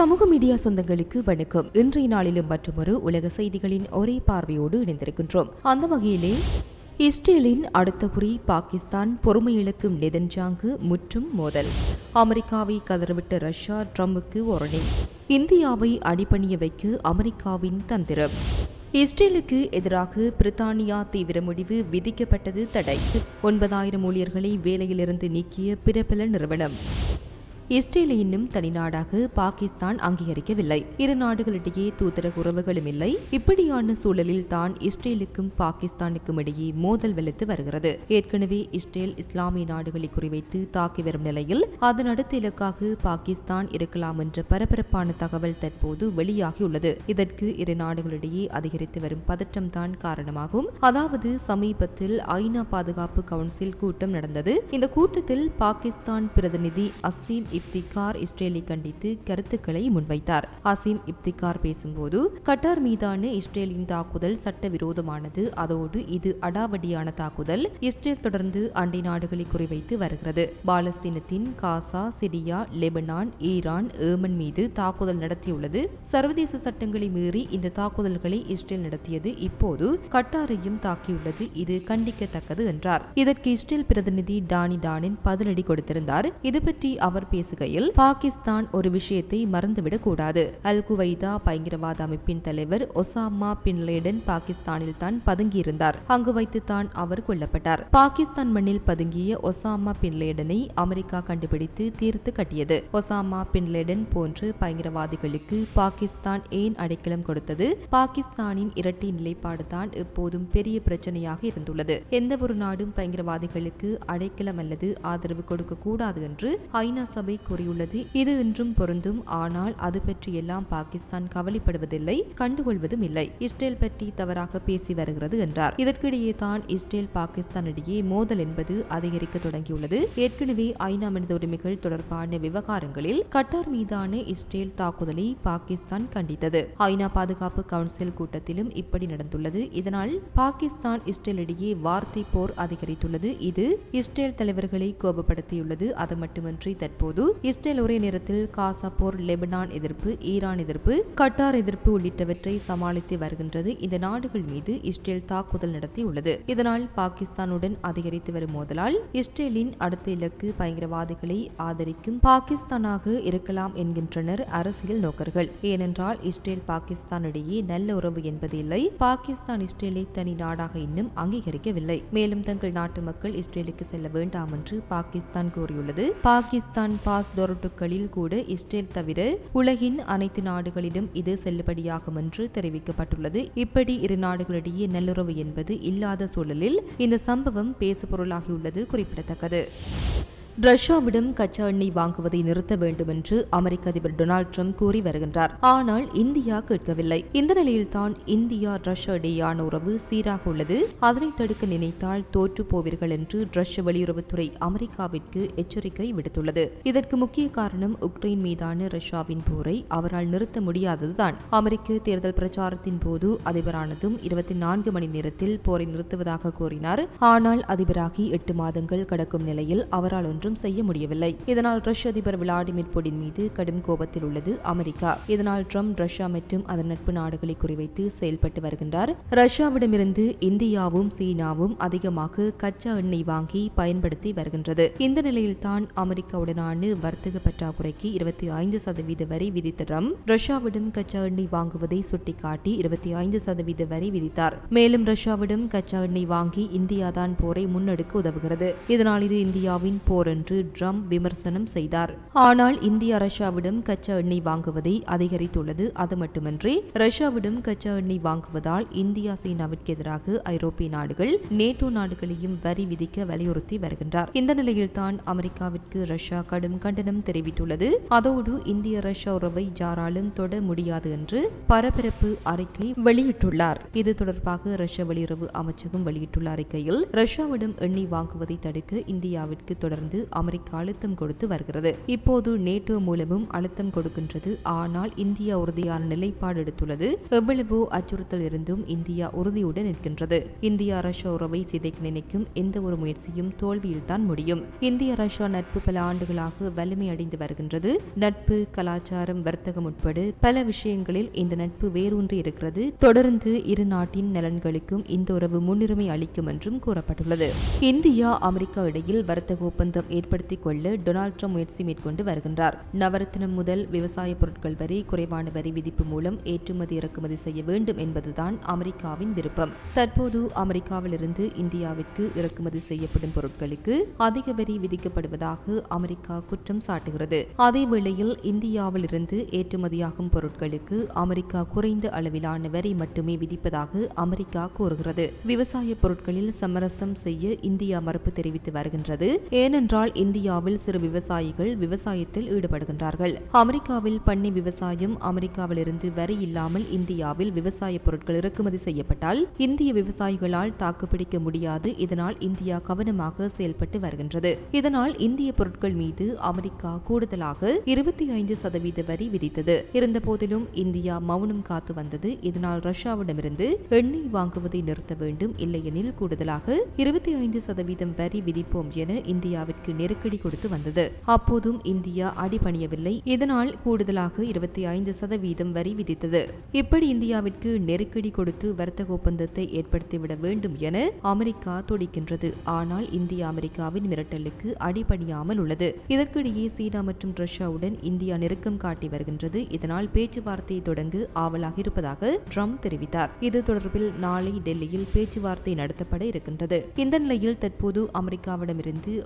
சமூக மீடியா சொந்தங்களுக்கு வணக்கம். இன்றைய நாளிலும் மற்றொரு உலக செய்திகளின் ஒரே பார்வையோடு இணைந்திருக்கின்றோம். அந்த வகையிலே இஸ்ரேலின் அடுத்த குறி பாகிஸ்தான் பொறுமை இழக்கும் நெதன்ஜாங்கு முற்றும் மோதல். அமெரிக்காவை கதறவிட்ட ரஷ்யா ட்ரம்புக்கு ஒரணி இந்தியாவை அடிபணிய வைக்க அமெரிக்காவின் தந்திரம். இஸ்ரேலுக்கு எதிராக பிரித்தானியா தீவிர முடிவு விதிக்கப்பட்டது தடை. ஒன்பதாயிரம் ஊழியர்களை வேலையிலிருந்து நீக்கிய பிரபல நிறுவனம். இஸ்ரேலை இன்னும் தனிநாடாக பாகிஸ்தான் அங்கீகரிக்கவில்லை. இரு நாடுகளிடையே தூதரக உறவுகளும் இல்லை. இப்படியான சூழலில் தான் இஸ்ரேலுக்கும் பாகிஸ்தானுக்கும் இடையே மோதல் வெளுத்து வருகிறது. ஏற்கனவே இஸ்ரேல் இஸ்லாமிய நாடுகளை குறிவைத்து தாக்கி வரும் நிலையில் அதன் அடுத்த இலக்காக பாகிஸ்தான் இருக்கலாம் என்ற பரபரப்பான தகவல் தற்போது வெளியாகியுள்ளது. இதற்கு இரு நாடுகளிடையே அதிகரித்து வரும் பதற்றம் தான் காரணமாகும். அதாவது சமீபத்தில் ஐநா பாதுகாப்பு கவுன்சில் கூட்டம் நடந்தது. இந்த கூட்டத்தில் பாகிஸ்தான் பிரதிநிதி அசீம் இப்திகார் இஸ்ரேலை கண்டித்து கருத்துக்களை முன்வைத்தார். அசீம் இப்திகார் பேசும்போது கட்டார் மீதான இஸ்ரேலின் தாக்குதல் சட்டவிரோதமானது அதோடு இது அடாவடியான தாக்குதல் இஸ்ரேல் தொடர்ந்து அண்டை நாடுகளை குறிவைத்து வருகிறது. பாலஸ்தீனத்தின் Gaza Syria Lebanon Iran Yemen மீது தாக்குதல் நடத்தியுள்ளது. சர்வதேச சட்டங்களை மீறி இந்த தாக்குதல்களை இஸ்ரேல் நடத்தியது இப்போது கட்டாரையும் தாக்கியுள்ளது. இது கண்டிக்கத்தக்கது என்றார். இதற்கு இஸ்ரேல் பிரதிநிதி டானி டானின் பதிலடி கொடுத்திருந்தார். இது பற்றி அவர் பேச பேசுகையில் பாகிஸ்தான் ஒரு விஷயத்தை மறந்துவிடக் கூடாது. அல் குவைதா பயங்கரவாத அமைப்பின் தலைவர் ஒசாமா பின் லேடன் பாகிஸ்தானில் தான் பதுங்கியிருந்தார். அங்கு வைத்துத்தான் அவர் கொல்லப்பட்டார். பாகிஸ்தான் மண்ணில் பதுங்கிய ஒசாமா பின் லேடனை அமெரிக்கா கண்டுபிடித்து தீர்த்து கட்டியது. ஒசாமா பின் லேடன் போன்று பயங்கரவாதிகளுக்கு பாகிஸ்தான் ஏன் அடைக்கலம் கொடுத்தது? பாகிஸ்தானின் இரட்டை நிலைப்பாடு தான் எப்போதும் பெரிய பிரச்சனையாக இருந்துள்ளது. எந்த ஒரு நாடும் பயங்கரவாதிகளுக்கு அடைக்கலம் அல்லது ஆதரவு கொடுக்க கூடாது என்று ஐநா சபை கூறியுள்ளது. இது இன்றும் பொருந்தும். ஆனால் அது பற்றி எல்லாம் பாகிஸ்தான் கவலைப்படுவதில்லை கண்டுகொள்வதும் இல்லை இஸ்ரேல் பற்றி தவறாக பேசி வருகிறது என்றார். இதற்கிடையே தான் இஸ்ரேல் பாகிஸ்தான் இடையே மோதல் என்பது அதிகரிக்க தொடங்கியுள்ளது. ஏற்கனவே ஐநா மனித உரிமைகள் தொடர்பான விவகாரங்களில் கட்டார் மீதான இஸ்ரேல் தாக்குதலை பாகிஸ்தான் கண்டித்தது. ஐநா பாதுகாப்பு கவுன்சில் கூட்டத்திலும் இப்படி நடந்துள்ளது. இதனால் பாகிஸ்தான் இஸ்ரேல் இடையே வார்த்தை போர் அதிகரித்துள்ளது. இது இஸ்ரேல் தலைவர்களை கோபப்படுத்தியுள்ளது. அது மட்டுமன்றி தற்போது இஸ்ரேல் ஒரே நேரத்தில் காசா போர் லெபனான் எதிர்ப்பு ஈரான் எதிர்ப்பு கட்டார் எதிர்ப்பு உள்ளிட்டவற்றை சமாளித்து வருகின்றது. இந்த நாடுகள் மீது இஸ்ரேல் தாக்குதல் நடத்தியுள்ளது. இதனால் பாகிஸ்தானுடன் அதிகரித்து வரும் மோதலால் இஸ்ரேலின் அடுத்த இலக்கு பயங்கரவாதிகளை ஆதரிக்கும் பாகிஸ்தானாக இருக்கலாம் என்கின்றனர் அரசியல் நோக்கர்கள். ஏனென்றால் இஸ்ரேல் பாகிஸ்தான் இடையே நல்ல உறவு என்பது இல்லை. பாகிஸ்தான் இஸ்ரேலை தனி நாடாக இன்னும் அங்கீகரிக்கவில்லை. மேலும் தங்கள் நாட்டு மக்கள் இஸ்ரேலுக்கு செல்ல வேண்டாம் என்று பாகிஸ்தான் கூறியுள்ளது. பாகிஸ்தான் பாஸ் டொரட்டுகளில் கூட இஸ்ரேல் தவிர உலகின் அனைத்து நாடுகளிலும் இது செல்லுபடியாகும் என்று தெரிவிக்கப்பட்டுள்ளது. இப்படி இரு நாடுகளிடையே நல்லுறவு என்பது இல்லாத சூழலில் இந்த சம்பவம் பேசுபொருளாகியுள்ளது குறிப்பிடத்தக்கது. ரஷ்யாவிடம் கச்சா எண்ணெய் வாங்குவதை நிறுத்த வேண்டும் என்று அமெரிக்க அதிபர் டொனால்டு ட்ரம்ப் கூறி வருகின்றார். ஆனால் இந்தியா கேட்கவில்லை. இந்த நிலையில்தான் இந்தியா ரஷ்யா இடையேயான உறவு சீராக உள்ளது. அதனை தடுக்க நினைத்தால் தோற்று போவீர்கள் என்று ரஷ்ய வெளியுறவுத்துறை அமெரிக்காவிற்கு எச்சரிக்கை விடுத்துள்ளது. இதற்கு முக்கிய காரணம் உக்ரைன் மீதான ரஷ்யாவின் போரை அவரால் நிறுத்த முடியாததுதான். அமெரிக்க தேர்தல் பிரச்சாரத்தின் போது அதிபரானதும் இருபத்தி நான்கு மணி நேரத்தில் போரை நிறுத்துவதாக கூறினார். ஆனால் அதிபராகி எட்டு மாதங்கள் கடக்கும் நிலையில் அவரால் ஒன்று ஒன்றும் செய்ய முடியவில்லை. இதனால் ரஷ்ய அதிபர் விளாடிமிர் புடின் மீது கடும் கோபத்தில் உள்ளது அமெரிக்கா. இதனால் ட்ரம்ப் ரஷ்யா மற்றும் அதன் நட்பு நாடுகளை குறிவைத்து செயல்பட்டு வருகின்றார். ரஷ்யாவிடமிருந்து இந்தியாவும் சீனாவும் அதிகமாக கச்சா எண்ணெய் வாங்கி பயன்படுத்தி வருகின்றது. இந்த நிலையில்தான் அமெரிக்காவுடனான வர்த்தக பற்றாக்குறைக்கு இருபத்தி ஐந்து சதவீத வரி விதித்த ட்ரம்ப் ரஷ்யாவிடம் கச்சா எண்ணெய் வாங்குவதை சுட்டிக்காட்டி இருபத்தி ஐந்து சதவீத வரி விதித்தார். மேலும் ரஷ்யாவிடம் கச்சா எண்ணெய் வாங்கி இந்தியாதான் போரை முன்னெடுக்க உதவுகிறது. இதனால் இது இந்தியாவின் போர் என்று ட்ரம்ப் விமர்சனம் செய்தார். ஆனால் இந்தியா ரஷ்யாவிடம் கச்சா எண்ணெய் வாங்குவதை அதிகரித்துள்ளது. அது மட்டுமன்றி ரஷ்யாவிடம் கச்சா எண்ணெய் வாங்குவதால் இந்தியா சீனாவிற்கு எதிராக ஐரோப்பிய நாடுகள் நேட்டோ நாடுகளையும் வரி விதிக்க வலியுறுத்தி வருகின்றார். இந்த நிலையில்தான் அமெரிக்காவிற்கு ரஷ்யா கடும் கண்டனம் தெரிவித்துள்ளது. அதோடு இந்திய ரஷ்யா உறவை யாராலும் தொட முடியாது என்று பரபரப்பு அறிக்கை வெளியிட்டுள்ளார். இது தொடர்பாக ரஷ்ய வெளியுறவு அமைச்சகம் வெளியிட்டுள்ள அறிக்கையில் ரஷ்யாவிடம் எண்ணெய் வாங்குவதை தடுக்க இந்தியாவிற்கு தொடர்ந்து அமெரிக்கா அழுத்தம் கொடுத்து வருகிறது. இப்போது நேட்டோ மூலமும் அழுத்தம் கொடுக்கின்றது. ஆனால் இந்தியா உறுதியான நிலைப்பாடு எடுத்துள்ளது. எவ்வளவோ அச்சுறுத்தல் இருந்தும் இந்தியா உறுதியுடன் நிற்கின்றது. இந்தியா ரஷ்யா உறவை சிதைக்க நினைக்கும் எந்த ஒரு முயற்சியும் தோல்வியில்தான் முடியும். இந்திய ரஷ்யா நட்பு பல ஆண்டுகளாக வலிமை அடைந்து வருகின்றது. நட்பு கலாச்சாரம் வர்த்தகம் உட்பட பல விஷயங்களில் இந்த நட்பு வேரூன்றி இருக்கிறது. தொடர்ந்து இரு நாட்டின் நலன்களுக்கும் இந்த உறவு முன்னுரிமை அளிக்கும் என்றும் கூறப்பட்டுள்ளது. இந்தியா அமெரிக்கா இடையில் வர்த்தக ஒப்பந்தம் ஏற்படுத்திக் கொள்ள டொனால்ட் ட்ரம்ப் முயற்சி மேற்கொண்டு வருகின்றார். நவரத்தினம் முதல் விவசாய பொருட்கள் வரி குறைவான வரி விதிப்பு மூலம் ஏற்றுமதி இறக்குமதி செய்ய வேண்டும் என்பதுதான் அமெரிக்காவின் விருப்பம். தற்போது அமெரிக்காவிலிருந்து இந்தியாவிற்கு இறக்குமதி செய்யப்படும் பொருட்களுக்கு அதிக வரி விதிக்கப்படுவதாக அமெரிக்கா குற்றம் சாட்டுகிறது. அதே வேளையில் இந்தியாவிலிருந்து ஏற்றுமதியாகும் பொருட்களுக்கு அமெரிக்கா குறைந்த அளவிலான வரி மட்டுமே விதிப்பதாக அமெரிக்கா கூறுகிறது. விவசாய பொருட்களில் சமரசம் செய்ய இந்தியா மறுப்பு தெரிவித்து வருகின்றது. ஏனென்றால் இந்தியாவில் சிறு விவசாயிகள் விவசாயத்தில் ஈடுபடுகின்றார்கள். அமெரிக்காவில் பண்ணை விவசாயம் அமெரிக்காவிலிருந்து வரி இல்லாமல் இந்தியாவில் விவசாய பொருட்கள் இறக்குமதி செய்யப்பட்டால் இந்திய விவசாயிகளால் தாக்குப்பிடிக்க முடியாது. இதனால் இந்தியா கவனமாக செயல்பட்டு வருகின்றது. இதனால் இந்திய பொருட்கள் மீது அமெரிக்கா கூடுதலாக இருபத்தி ஐந்து சதவீத வரி விதித்தது. இருந்தபோதிலும் இந்தியா மௌனம் காத்து வந்தது. இதனால் ரஷ்யாவிடமிருந்து எண்ணெய் வாங்குவதை நிறுத்த வேண்டும். இல்லையெனில் கூடுதலாக இருபத்தி ஐந்து சதவீதம் வரி விதிப்போம் என இந்தியாவிற்கு நெருக்கடி கொடுத்து வந்தது. அப்போதும் இந்தியா அடிபணியவில்லை. இதனால் கூடுதலாக இருபத்தி ஐந்து சதவீதம் வரி விதித்தது. இப்படி இந்தியாவிற்கு நெருக்கடி கொடுத்து வர்த்தக ஒப்பந்தத்தை ஏற்படுத்திவிட வேண்டும் என அமெரிக்கா துடிக்கின்றது. ஆனால் இந்தியா அமெரிக்காவின் மிரட்டலுக்கு அடிபணியாமல் உள்ளது. இதற்கிடையே சீனா மற்றும் ரஷ்யாவுடன் இந்தியா நெருக்கம் காட்டி வருகின்றது. இதனால் பேச்சுவார்த்தை தொடங்க ஆவலாக இருப்பதாக ட்ரம்ப் தெரிவித்தார். இது தொடர்பில் நாளை டெல்லியில் பேச்சுவார்த்தை நடத்தப்பட இருக்கின்றது. இந்த நிலையில் தற்போது அமெரிக்காவிடமிருந்து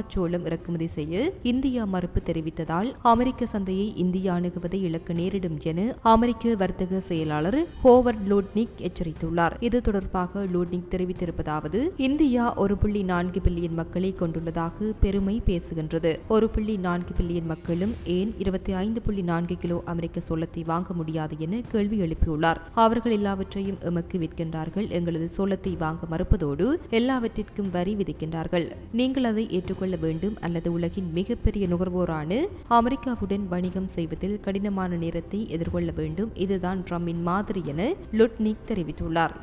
மக்காச்சோளம் இறக்குமதி செய்ய இந்தியா மறுப்பு தெரிவித்ததால் அமெரிக்க சந்தையை இந்தியா அணுகுவதை இழக்க நேரிடும் என அமெரிக்க வர்த்தக செயலாளர் ஹோவர்ட் லூட்னிக் எச்சரித்துள்ளார். இது தொடர்பாக லூட்னிக் தெரிவித்திருப்பதாவது இந்தியா ஒரு புள்ளி நான்கு பில்லியன் மக்களை கொண்டுள்ளதாக பெருமை பேசுகின்றது. ஒரு புள்ளி நான்கு பில்லியன் மக்களும் ஏன் இருபத்தி ஐந்து புள்ளி நான்கு கிலோ அமெரிக்க சோளத்தை வாங்க முடியாது என கேள்வி எழுப்பியுள்ளார். அவர்கள் எல்லாவற்றையும் எமக்கு விற்கின்றார்கள். எங்களது சோளத்தை வாங்க மறுப்பதோடு எல்லாவற்றிற்கும் வரி விதிக்கின்றார்கள். நீங்கள் அதை ஏற்றுக்கொள்ள வேண்டும் அல்லது உலகின் மிகப்பெரிய நுகர்வோரான அமெரிக்காவுடன் வணிகம் செய்வதில் கடினமான நேரத்தை எதிர்கொள்ள வேண்டும். இதுதான் ட்ரம்பின் மாதிரி என லுட்னிக் தெரிவித்துள்ளார்.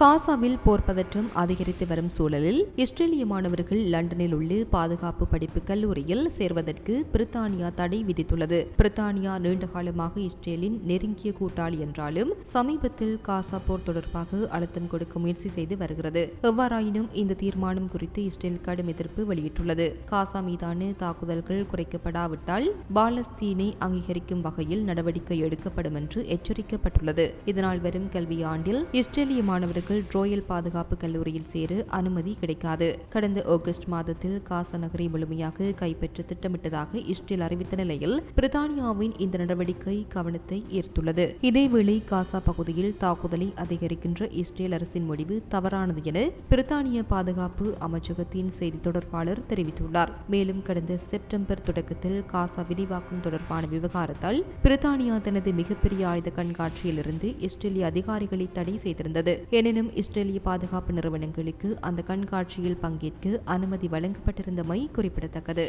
காசாவில் போர் பதற்றம் அதிகரித்து வரும் சூழலில் இஸ்ரேலிய மாணவர்கள் லண்டனில் உள்ள பாதுகாப்பு படிப்பு கல்லூரியில் சேர்வதற்கு பிரித்தானியா தடை விதித்துள்ளது. பிரித்தானியா நீண்ட காலமாக இஸ்ரேலின் நெருங்கிய கூட்டாளி என்றாலும் சமீபத்தில் காசா போர் தொடர்பாக அழுத்தம் கொடுக்க முயற்சி செய்து வருகிறது. எவ்வாறாயினும் இந்த தீர்மானம் குறித்து இஸ்ரேல் கடும் எதிர்ப்பு வெளியிட்டுள்ளது. காசா மீதான தாக்குதல்கள் குறைக்கப்படாவிட்டால் பாலஸ்தீனை அங்கீகரிக்கும் வகையில் நடவடிக்கை எடுக்கப்படும் என்று எச்சரிக்கப்பட்டுள்ளது. இதனால் வரும் கல்வியாண்டில் இஸ்ரேலிய மாணவர்கள் ரோயல் பாதுகாப்பு கல்லூரியில் சேர அனுமதி கிடைக்காது. கடந்த ஆகஸ்ட் மாதத்தில் காசா நகரை முழுமையாக கைப்பற்ற திட்டமிட்டதாக இஸ்ரேல் அறிவித்த நிலையில் பிரித்தானியாவின் இந்த நடவடிக்கை கவனத்தை ஈர்த்துள்ளது. இதேவேளை காசா பகுதியில் தாக்குதலை அதிகரிக்கின்ற இஸ்ரேல் அரசின் முடிவு தவறானது என பிரித்தானிய பாதுகாப்பு அமைச்சகத்தின் செய்தி தொடர்பாளர் தெரிவித்துள்ளார். மேலும் கடந்த செப்டம்பர் தொடக்கத்தில் காசா விரிவாக்கம் தொடர்பான விவகாரத்தால் பிரித்தானியா தனது மிகப்பெரிய ஆயுத கண்காட்சியிலிருந்து இஸ்ரேலிய அதிகாரிகளை தடை செய்திருந்தது. எனினும் இஸ்ரேலிய பாதுகாப்பு நிறுவனங்களுக்கு அந்த கண்காட்சியில் பங்கேற்க அனுமதி வழங்கப்பட்டிருந்தமை குறிப்பிடத்தக்கது.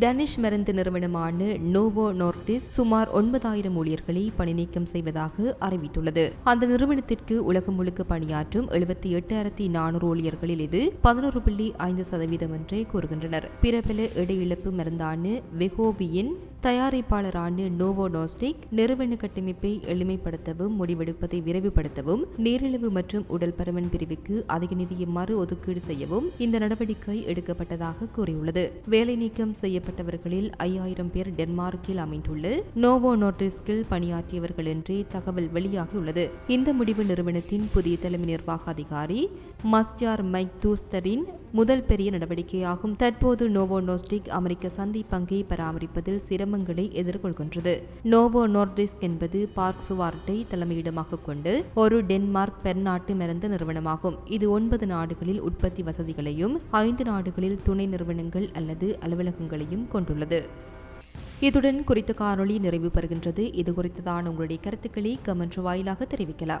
டனிஷ் மருந்து நிறுவனமான நோவோ நோர்டிஸ் சுமார் ஒன்பதாயிரம் ஊழியர்களை பணிநீக்கம் செய்வதாக அறிவித்துள்ளது. அந்த நிறுவனத்திற்கு உலகம் முழுக்க பணியாற்றும் எழுபத்தி எட்டாயிரத்தி நானூறு ஊழியர்களில் இது பதினோரு புள்ளி ஐந்து சதவீதம் என்றே கூறுகின்றனர். பிரபல இடையிழப்பு மருந்தான வெகோவியின் தயாரிப்பாளரான நோவோனோஸ்டிக் நிறுவன கட்டமைப்பை எளிமைப்படுத்தவும் முடிவெடுப்பதை விரைவுபடுத்தவும் நீரிழிவு மற்றும் உடல் பருமன் பிரிவுக்கு அதிக நிதியை மறு ஒதுக்கீடு செய்யவும் இந்த நடவடிக்கை எடுக்கப்பட்டதாக கூறியுள்ளது. வேலை நீக்கம் செய்யப்பட்டவர்களில் ஐயாயிரம் பேர் டென்மார்க்கில் அமைந்துள்ள நோவோ நோட்டிஸ்கில் பணியாற்றியவர்கள் என்றே தகவல் வெளியாகியுள்ளது. இந்த முடிவு நிறுவனத்தின் புதிய தலைமை நிர்வாக அதிகாரி மஸ்ஜார் மைக் தூஸ்தரின் முதல் பெரிய நடவடிக்கையாகும். தற்போது நோவோ நோஸ்டிக் அமெரிக்க சந்தை பங்கை பராமரிப்பதில் சிரமங்களை எதிர்கொள்கின்றது. நோவோ நோர்டிஸ்க் என்பது பார்க் சுவார்ட்டை தலைமையிடமாக கொண்டு ஒரு டென்மார்க் பெர்நாட்டு மருந்து நிறுவனமாகும். இது ஒன்பது நாடுகளில் உற்பத்தி வசதிகளையும் ஐந்து நாடுகளில் துணை நிறுவனங்கள் அல்லது அலுவலகங்களையும் கொண்டுள்ளது. இத்துடன் குறித்த காணொளி நிறைவு பெறுகின்றது. இது குறித்ததான உங்களுடைய கருத்துக்களை கமெண்ட் வாயிலாக தெரிவிக்கலாம்.